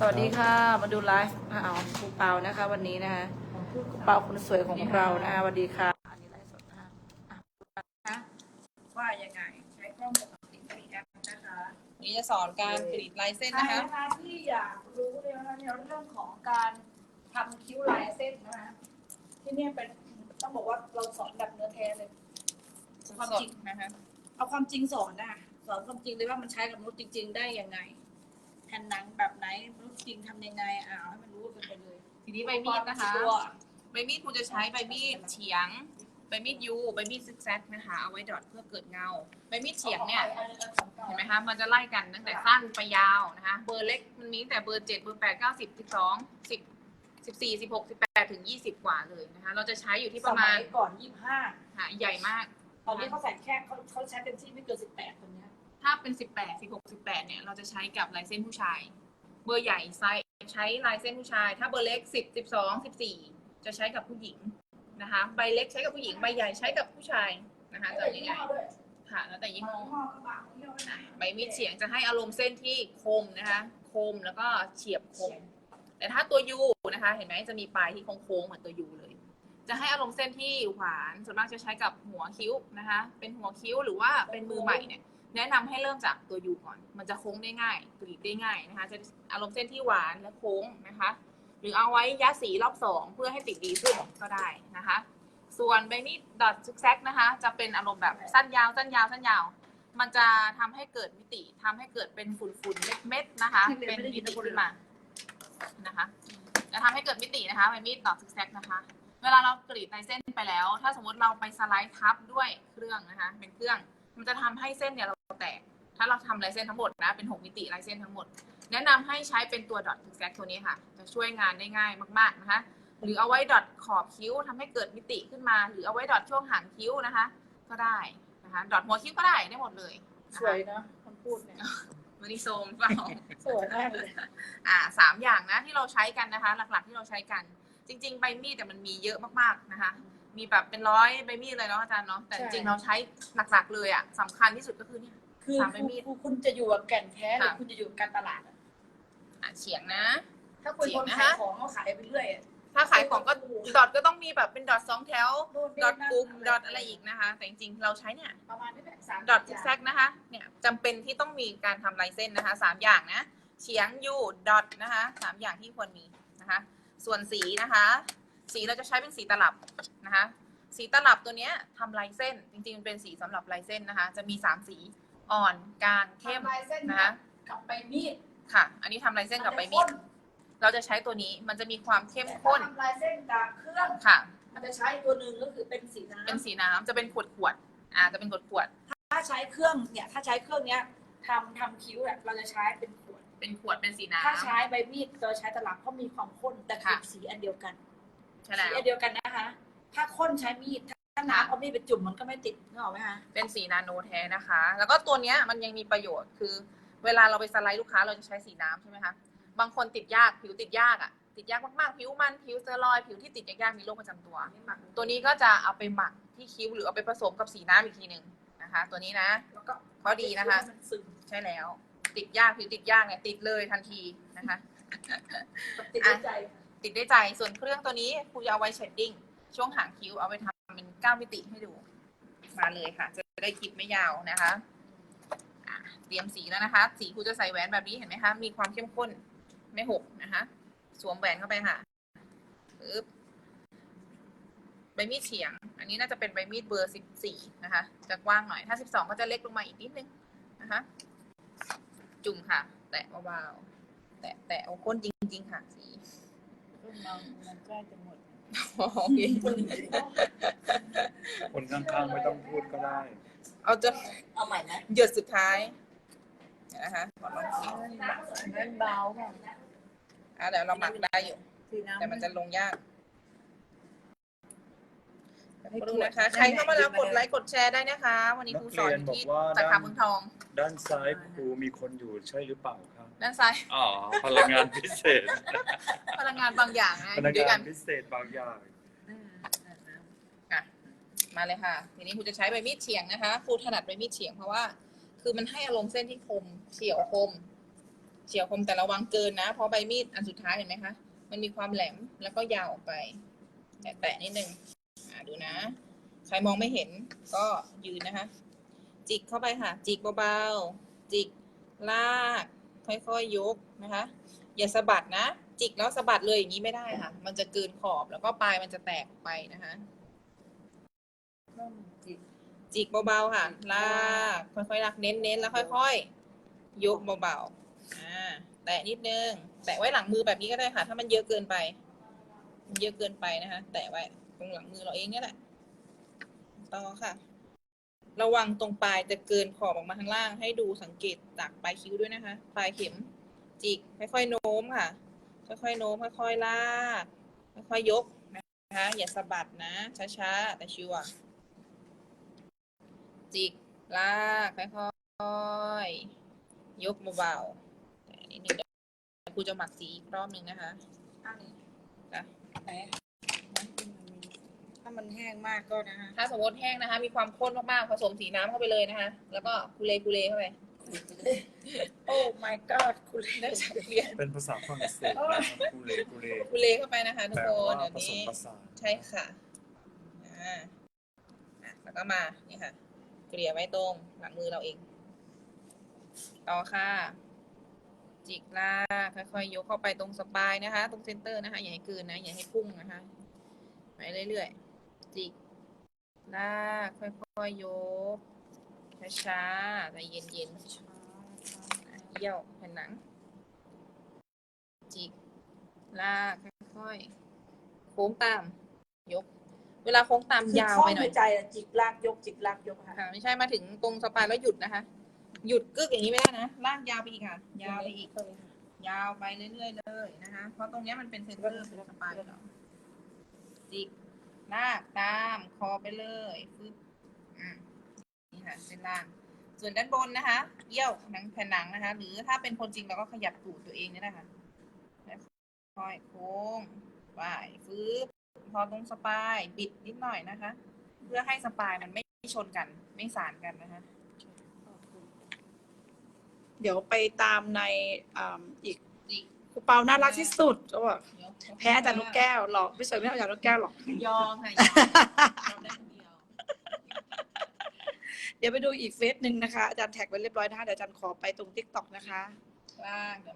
สวัสดีค่ะ มาดูไลฟ์เอาครูเปานะคะ วันนี้นะคะครูเปาคนสวยของเรานะคะสวัสดีค่ะ อันนี้ไลฟ์สดนะคะอะนะว่ายังไงใช้กล้องกับติดสีแอปนะคะนี่จะสอนการกรีดลายเส้นใครนะคะนะคะที่อยากรู้เลยนะคะเนี่ยเรื่องของการทำคิ้วลายเส้นนะคะที่เนี่ยเป็นต้องบอกว่าเราสอนแบบเนื้อแท้เลยความจริงนะคะเอาความจริงสอนนะสอนความจริงเลยว่ามันใช้กับมนุษย์จริง ๆ ได้ยังไง แผ่นหนังแบบไหนมนุษย์จริงทำยังไงอ่าให้มันรู้กันไปเลยทีนี้ใบมีดนะคะ ตัวใบมีดครูจะใช้ใบมีดเฉียง ใบมีดยูใบมีดซิกแซกนะคะ เอาไว้ดอดเพื่อเกิดเงา ใบมีดเฉียงเนี่ย เห็นไหมคะ มันจะไล่กันตั้งแต่สั้นไปยาวนะคะ เบอร์เล็กมันมีตั้งแต่เบอร์เจ็ดเบอร์แปดเก้าสิบสิบสองสิบสิบสี่สิบหกสิบแปดถึงยี่สิบกว่าเลยนะคะ เราจะใช้อยู่ที่ประมาณสยก่อนยี่สิบห้าค่ะใหญ่มาก ตอนนี้เขาใส่แค่เขาเขาใช้เป็นที่ไม่เกินสิบแปดตรงเนี้ย ถ้าเป็นสิบแปดสิบหกสิบแปดเนี่ย เราจะใช้กับลายเส้นผู้ชาย เบอร์ใหญ่ไซส์ใช้ลายเส้นผู้ชาย ถ้าเบอร์เล็กสิบสิบสองสิบสี่จะใช้กับผู้หญิงนะคะ ใบเล็กใช้กับผู้หญิง ใบใหญ่ใช้กับผู้ชายนะคะจะยังไงค่ะ แล้วแต่ยี่ห้อใบมีดเฉียงจะให้อารมณ์เส้นที่คมนะคะ คมแล้วก็เฉียบคม แต่ถ้าตัวยูนะคะ เห็นไหมจะมีปลายที่โค้งๆเหมือนตัวยูเลย จะให้อารมณ์เส้นที่หวาน ส่วนมากจะใช้กับหัวคิ้วนะคะ เป็นหัวคิ้วหรือว่าเป็นมือใหม่เนี่ย แนะนำให้เริ่มจากตัวยูก่อน มันจะโค้งได้ง่ายกรีดได้ง่ายนะคะ จะอารมณ์เส้นที่หวานและโค้งนะคะ หรือเอาไว้ยัดสีรอบสองเพื่อให้ติดดีขึ้นก็ได้นะคะ ส่วนใบมีดดอทซิกแซกนะคะ จะเป็นอารมณ์แบบสั้นยาวสั้นยาวสั้นยาว มันจะทำให้เกิดมิติทำให้เกิดเป็นฝุ่นๆเม็ดๆนะคะ เป็นมิติขึ้นมานะคะ จะทำให้เกิดมิตินะคะใบมีดดอทซิกแซกนะคะเวลาเรากรีดในเส้นไปแล้ว ถ้าสมมติเราไปสไลด์ทับด้วยเครื่องนะคะ เป็นเครื่อง มันจะทำให้เส้นเนี่ยเรา แตก ถ้าเราทำลายเส้นทั้งหมดนะ เป็นหกมิติลายเส้นทั้งหมด แนะนำให้ใช้เป็นตัวดอทซิกแซกตัวนี้ค่ะ จะช่วยงานได้ง่ายมาก ๆ นะคะ หรือเอาไว้ดอทขอบคิ้วทำให้เกิดมิติขึ้นมา หรือเอาไว้ดอทช่วงหางคิ้วนะคะ ก็ได้นะคะดอทหัวคิ้วก็ได้ได้หมดเลยนะคะสวยนะคนพูดเนี่ยวันนี้โซมเปล่าสวยมากเลยอ่าสามอย่างนะที่เราใช้กันนะคะ หลักๆที่เราใช้กัน จริง ๆ ใบมีดแต่ยมันมีเยอะมากๆนะคะ มีแบบเป็นร้อยใบมีดเลยเนาะอาจารย์เนาะแต่จริงๆเราใช้หลักๆเลยอะสำคัญที่สุดก็คือเนี่ย คือสามใบมีดคุณคุณจะอยู่กับแก่นแท้หรือค่ะ คุณจะอยู่กับการตลาดอะอะเฉียงนะ ถ้าคุณคนขายของเขาขายไปเรื่อยอะถ้าขายของก็ดอทก็ต้องมีแบบเป็นดอทสองแถวนู่นนี่ดอทนั่นกลุ่มดอทอะไรอีกนะคะ แต่จริงๆเราใช้เนี่ย ประมาณนี้แหละสามดอทซิกแซกนะคะเนี่ยจำเป็นที่ต้องมีการทำลายเส้นนะคะสามอย่างนะเฉียงยูดอทนะคะสามอย่างที่ควรมีนะคะ ส่วนสีนะคะ สีเราจะใช้เป็นสีตลับนะคะ สีตลับตัวเนี้ยทำลายเส้น จริงๆมันเป็นสีสำหรับลายเส้นนะคะ จะมีสามสีอ่อนกลางเข้มทำลายเส้นนะคะ กับใบมีดค่ะ อันนี้ทำลายเส้นกับใบมีดเราจะใช้ตัวนี้มันจะมีความเข้มข้นทำลายเส้นกับเครื่องค่ะมันจะใช้ตัวหนึ่งก็คือเป็นสีน้ำเป็นสีน้ำจะเป็นขวดขวดๆอ่าจะเป็นขวดขวดถ้าใช้เครื่องเนี่ยถ้าใช้เครื่องเนี้ยทำทำคิ้วเนี่ยเราจะใช้เป็นขวดๆเป็นขวดเป็นสีน้ำถ้าใช้ใบมีดเราใช้ตลับเพราะมีความข้นแต่คือค่ะสีอันเดียวกัน ใช่แล้สีวอันเดียวกันนะคะ ถ้าข้นใช้มีด ถ้าน้ำเอามีดไปจุ่มมันก็ไม่ติดนึกออกไหมคะ เป็นสีนาโนแท้นะคะ แล้วก็ตัวเนี้ยมันยังมีประโยชน์คือ เวลาเราไปสไลด์ลูกค้าเราจะใช้สีน้ำใช่ไหมคะ บางคนติดยากผิวติดยากอะ ติดยากมากๆ ผิวมันผิวสเตอรอยด์ผิวที่ติดยากๆมีโรคประจำตัว ตัวนี้ก็จะเอาไปหมักที่คิ้วหรือเอาไปผสมกับสีน้ำอีกทีหนึ่งนะคะ ตัวนี้นะ แล้วก็ข้อดีนะคะให้มันซึมใช่แล้ว ติดยากผิวติดยากเนี่ยติดเลยทันทีนะคะ ติดในใจ ติดได้ใจ ส่วนเครื่องตัวนี้ครูจะเอาไว้เชดดิ้ง ช่วงหางคิ้วเอาไปทำเป็นเก้ามิติให้ดู มาเลยค่ะ จะได้คลิปไม่ยาวนะคะอะเตรียมสีแล้วนะคะ สีครูจะใส่แหวนแบบนี้เห็นไหมคะ มีความเข้มข้นไม่หกนะคะ สวมแหวนเข้าไปค่ะปึ๊บใบมีดเฉียง อันนี้น่าจะเป็นใบมีดเบอร์สิบสี่นะคะ จะกว้างหน่อย ถ้าสิบสองก็จะเล็กลงมาอีกนิดนึงนะคะ จุ่มค่ะ แตะเบาๆ แตะแตะเอาก้นจริง ๆ ค่ะสี มันใกล้จะหมดโอเคคนข้างๆไม่ต้องพูดก็ได้ เอาจนเอาใหม่นะหยดสุดท้ายนะคะขอลองสีน้ำเบาค่ะอะเดี๋ยวเราหมักได้อยู่สีน้ำแต่มันจะลงยากดูนะคะ ใครเข้ามาแล้วกดไลค์กดแชร์ได้นะคะ วันนี้ครูสอนอยู่ที่นักเรียนบอกว่าสาขาเมืองทอง ด้านซ้ายครูมีคนอยู่ใช่หรือเปล่าครับ ด้านซ้าย อ๋อ พลังงานพิเศษ พลังงานบางอย่างนะพอลังยู่ด้วยกังานนพิเศษบางอย่างค่ะมาเลยค่ะ ทีนี้ครูจะใช้ใบมีดเฉียงนะคะครูถนัดใบมีดเฉียงเพราะว่า คือมันให้อารมณ์เส้นที่คมเฉียวคมเฉียวคมแต่ระวังเกินนะ เพราะใบมีดอันสุดท้ายเห็นไหมคะมันมีความแหลมแล้วก็ยาวออกไป แตะๆนิดนึงอ่าดูนะ ใครมองไม่เห็นก็ยืนนะคะ จิกเข้าไปค่ะ จิกเบาๆจิกลาก ค่อยๆยกนะคะ อย่าสะบัดนะ จิกแล้วสะบัดเลยอย่างนี้ไม่ได้ค่ะ มันจะเกินขอบแล้วก็ปลายมันจะแตกไปนะคะจิกเบาๆค่ะ ลากค่อยๆลากเน้นๆแล้วค่อยๆยกเบาๆอ่าแตะนิดนึง แตะไว้หลังมือแบบนี้ก็ได้ค่ะ ถ้ามันเยอะเกินไปมันเยอะเกินไปนะคะ แตะไว้ตรงหลังมือเราเองนี่แหละ ต่อค่ะ ระวังตรงปลายจะเกินขอบออกมาข้างล่าง ให้ดูสังเกตจากปลายคิ้วด้วยนะคะ ปลายเข็มจิกค่อยๆโน้มค่ะ ค่อยๆโน้มค่อยๆลากค่อยๆยกนะคะ อย่าสะบัดนะ ช้าๆ แต่ชัวร์จิกลากค่อยๆยกเบาๆแต่นิดนึงครูจะหมักสีอีกรอบหนึ่งนะคะอันนี้จ้ะ ไหนถ้ามันแห้งมากก็นะฮะถ้าสมมติแห้งนะคะ มีความข้นมากๆผสมสีน้ำเข้าไปเลยนะคะ แล้วก็คูเลคูเลเข้าไป โอ้ my god คุณได้จากเรียน เป็นภาษาฝรั่งเศสนะครับกูเลกูเลคูเลเข้าไปนะคะทุกแปลคนว่าเดี๋ยวผสมนี้ ผสานใช่ค่ะอ่าอะ แล้วก็มานี่ค่ะ เกลี่ยไว้ตรงหลังมือเราเอง ต่อค่ะ จิกลากค่อยๆยกเข้าไปตรงสปายนะคะ ตรงเซนเตอร์นะคะ อย่าให้เกินนะ อย่าให้พุ่งนะคะ ไปเรื่อยๆ จิกลากค่อยๆยก ช้าๆใจเย็นๆอะเยี่ยวแผ่นหลัง จิก ลากค่อยๆโค้งตาม ยก เวลาโค้งตามยาวไปหน่อยใจอะจิกลากยกจิกลากยกค่ะค่ะ ไม่ใช่มาถึงตรงสปายแล้วหยุดนะคะ หยุดกึกอย่างนี้ไม่ได้นะ ลากยาวไปอีกค่ะ ยาวไปอีกยาวไปเรื่อยๆเลยนะคะ เพราะตรงเนี้ยมันเป็นเซนเตอร์เป็นสปายเราจิก ลากตามคอไปเลยฟึบอืมนี่ค่ะเส้นล่าง ส่วนด้านบนนะคะเยี่ยวหนังแผ่นหนังนะคะ หรือถ้าเป็นคนจริงเราก็ขยับตูดตัวเองนี่แหละค่ะแล้วค่อยโค้งไปฟึบพอตรงสปายบิดนิดหน่อยนะคะ เพื่อให้สปายมันไม่ชนกัน ไม่สานกันนะคะเดี๋ยวไปตามในอ่าอีกจิกครูเปาน่ารักที่สุดเขาบอกยก แพ้อาจารย์ลูกแก้วหรอกพี่เสริมไม่เอาอาจารย์ลูกแก้วหรอก ยอมค่ะยอมยอมได้คนเดียวเดี๋ยวไปดูอีกเฟซหนึ่งนะคะ อาจารย์แท็กไว้เรียบร้อยนะคะเดี๋ยวอาจารย์ขอไปตรงทิกตอกนะคะล่างเดี๋ยว